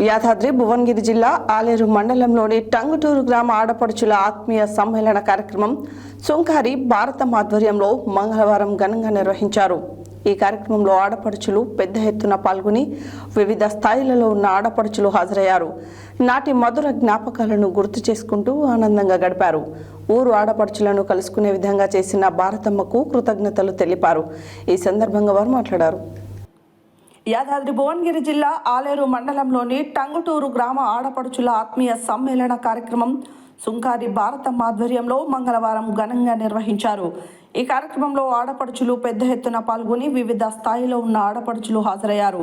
యాదాద్రి భువనగిరి జిల్లా ఆలేరు మండలంలోని టంగుటూరు గ్రామ ఆడపడుచుల ఆత్మీయ సమ్మేళన కార్యక్రమం సుంకారి భారతం ఆధ్వర్యంలో మంగళవారం ఘనంగా నిర్వహించారు. ఈ కార్యక్రమంలో ఆడపడుచులు పెద్ద ఎత్తున పాల్గొని వివిధ స్థాయిలలో ఉన్న ఆడపడుచులు హాజరయ్యారు. నాటి మధుర జ్ఞాపకాలను గుర్తు చేసుకుంటూ ఆనందంగా గడిపారు. ఊరు ఆడపడుచులను కలుసుకునే విధంగా చేసిన భారతమ్మకు కృతజ్ఞతలు తెలిపారు. ఈ సందర్భంగా వారు మాట్లాడారు. యాదాద్రి భువనగిరి జిల్లా ఆలేరు మండలంలోని టంగుటూరు గ్రామ ఆడపడుచుల ఆత్మీయ సమ్మేళన కార్యక్రమం సుంకారి భారతం ఆధ్వర్యంలో మంగళవారం ఘనంగా నిర్వహించారు. ఈ కార్యక్రమంలో ఆడపడుచులు పెద్ద ఎత్తున పాల్గొని వివిధ స్థాయిలో ఉన్న ఆడపడుచులు హాజరయ్యారు.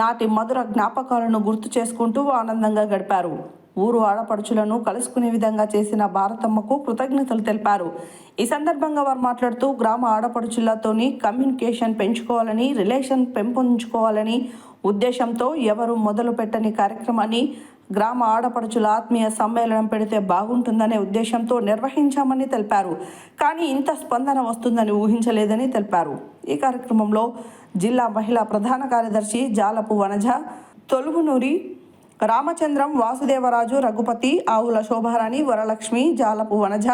నాటి మధుర జ్ఞాపకాలను గుర్తు చేసుకుంటూ ఆనందంగా గడిపారు. ఊరు ఆడపడుచులను కలుసుకునే విధంగా చేసిన భారతమ్మకు కృతజ్ఞతలు తెలిపారు. ఈ సందర్భంగా వారు మాట్లాడుతూ గ్రామ ఆడపడుచులతోని కమ్యూనికేషన్ పెంచుకోవాలని రిలేషన్ పెంపొందించుకోవాలని ఉద్దేశంతో ఎవరు మొదలు పెట్టని కార్యక్రమాన్ని గ్రామ ఆడపడుచుల ఆత్మీయ సమ్మేళనం పెడితే బాగుంటుందనే ఉద్దేశంతో నిర్వహించామని తెలిపారు. కానీ ఇంత స్పందన వస్తుందని ఊహించలేదని తెలిపారు. ఈ కార్యక్రమంలో జిల్లా మహిళా ప్రధాన కార్యదర్శి జాలపు వనజ తొలుగునూరి రామచంద్రం వాసుదేవరాజు రఘుపతి ఆవుల శోభారాణి వరలక్ష్మి జాలపు వనజ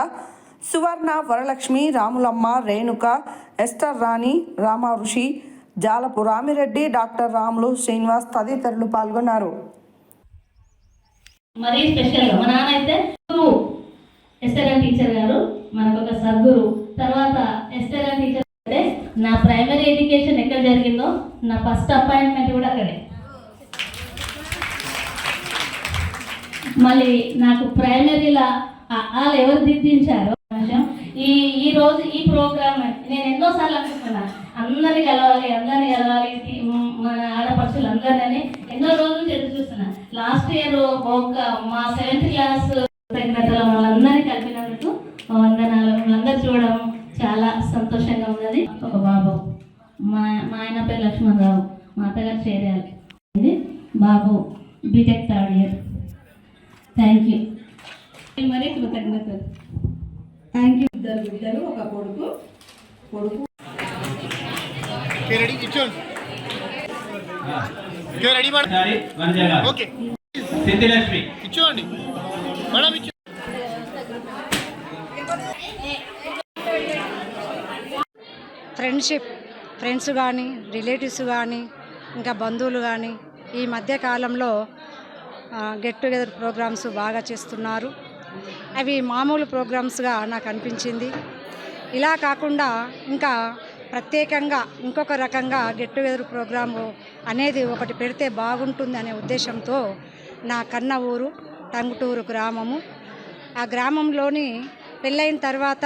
సువర్ణ వరలక్ష్మి రాములమ్మ రేణుక ఎస్టర్ రాణి రామ ఋషి జాలపు రామిరెడ్డి డాక్టర్ రాములు శ్రీనివాస్ తదితరులు పాల్గొన్నారు. మరీ స్పెషల్గా మా నాన్న అయితే గురువు టీచర్ గారు మనకు ఒక సద్గురు. తర్వాత ఎస్ఆర్ఎన్ టీచర్ అంటే నా ప్రైమరీ ఎడ్యుకేషన్ ఎక్కడ జరిగిందో నా ఫస్ట్ అపాయింట్మెంట్ కూడా అక్కడే. మళ్ళీ నాకు ప్రైమరీలో వాళ్ళు ఎవరు దిద్దించారో ఈ ఈ రోజు ఈ ప్రోగ్రామ్ నేను ఎన్నోసార్లు అనుకుంటున్నా అందరిని కలవాలి అందరిని కలవాలి మన ఆడపడుచులు అందరినీ ఎన్నో రోజులు ఎదురు చూస్తున్నా. లాస్ట్ ఇయర్ ఒక మా సెవెంత్ క్లాస్ తగినతల వాళ్ళందరినీ కలిపినందుకు వందనాలు. అందరు చూడడం చాలా సంతోషంగా ఉన్నది. ఒక బాబు మా మా ఆయన పేరు లక్ష్మణరావు మా అత్తగారు చేరాలి. బాబు BTech third year thank you మరి కృతజ్ఞతలు థ్యాంక్ యూ ఇద్దరు బిడ్డలు ఒక కొడుకు. కొడుకు. సిద్ధిలక్ష్మి. ఇచ్చోండి మేడం ఇచ్చో ఫ్రెండ్షిప్ ఫ్రెండ్స్ కానీ రిలేటివ్స్ కానీ ఇంకా బంధువులు కానీ ఈ మధ్య కాలంలో గెట్ టుగెదర్ ప్రోగ్రామ్స్ బాగా చేస్తున్నారు. అవి మామూలు ప్రోగ్రామ్స్గా నాకు అనిపించింది. ఇలా కాకుండా ఇంకా ప్రత్యేకంగా ఇంకొక రకంగా గెట్ టుగెదర్ ప్రోగ్రాము అనేది ఒకటి పెడితే బాగుంటుంది అనే ఉద్దేశంతో నా కన్న ఊరు టంగుటూరు గ్రామము. ఆ గ్రామంలోని పెళ్ళైన తర్వాత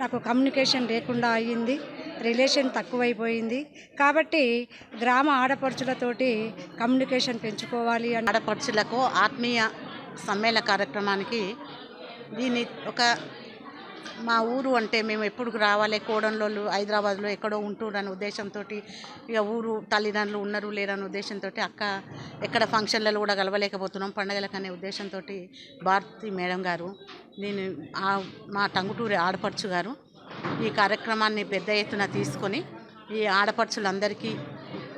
నాకు కమ్యూనికేషన్ లేకుండా అయ్యింది. రిలేషన్ తక్కువైపోయింది. కాబట్టి గ్రామ ఆడపడుచులతోటి కమ్యూనికేషన్ పెంచుకోవాలి అని ఆడపడుచులకు ఆత్మీయ సమ్మేళన కార్యక్రమానికి దీన్ని ఒక మా ఊరు అంటే మేము ఎప్పుడు రావాలి? కోడంలో హైదరాబాద్లో ఎక్కడో ఉంటున్నాను ఉద్దేశంతో ఇక ఊరు తల్లిదండ్రులు ఉన్నారు లేరన్న ఉద్దేశంతో అక్క ఎక్కడ ఫంక్షన్లలో కూడా కలవలేకపోతున్నాం పండగలకనే ఉద్దేశంతో భారతి మేడం గారు నేను ఆ- మా టంగుటూరి ఆడపడుచు గారు ఈ కార్యక్రమాన్ని పెద్ద ఎత్తున తీసుకొని ఈ ఆడపడుచులందరికీ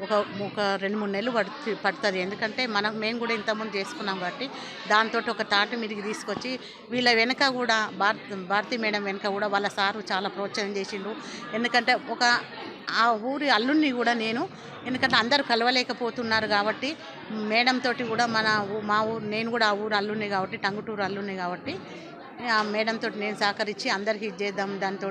ఒక ఒక రెండు మూడు నెలలు పడుతు పడుతుంది. ఎందుకంటే మనం మేము కూడా ఇంతకుముందు చేసుకున్నాం కాబట్టి దాంతో ఒక తాటి మీదకి తీసుకొచ్చి వీళ్ళ వెనక కూడా భారతి భారతి మేడం వెనక కూడా వాళ్ళ సారు చాలా ప్రోత్సాహం చేసిండు ఎందుకంటే ఒక ఆ ఊరి అల్లుడిని కూడా నేను. ఎందుకంటే అందరూ కలవలేకపోతున్నారు కాబట్టి మేడం తోటి కూడా మన ఊ- మా ఊరు నేను కూడా ఆ ఊరు అల్లుడిని కాబట్టి టంగుటూరు అల్లుడిని కాబట్టి ఆ మేడం తోటి నేను సహకరించి అందరికీ ఇది చేద్దాం దాంతో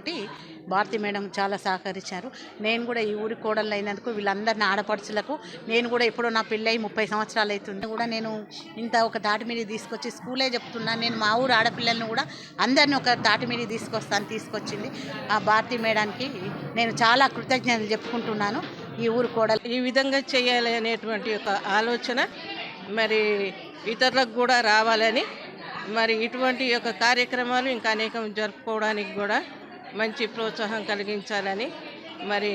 భారతి మేడం చాలా సహకరించారు. నేను కూడా ఈ ఊరి కోడళ్ళు అయినందుకు వీళ్ళందరిని ఆడపడుచులకు నేను కూడా ఎప్పుడో నా పెళ్ళై ముప్పై సంవత్సరాలు అవుతుంది. కూడా నేను ఇంత ఒక తాటి మీద తీసుకొచ్చి స్కూలే చెప్తున్నాను నేను మా ఊరు ఆడపిల్లల్ని కూడా అందరిని ఒక తాటి మీద తీసుకొస్తాను తీసుకొచ్చింది. ఆ భారతి మేడానికి నేను చాలా కృతజ్ఞ కృతజ్ఞతలు చెప్పుకుంటున్నాను ఈ ఊరు కూడా ఈ విధంగా చేయాలి అనేటువంటి ఒక ఆలోచన మరి ఇతరులకు కూడా రావాలని మరి ఇటువంటి యొక్క కార్యక్రమాలు ఇంకా అనేకం జరుపుకోవడానికి కూడా మంచి ప్రోత్సాహం కలిగించాలని మరి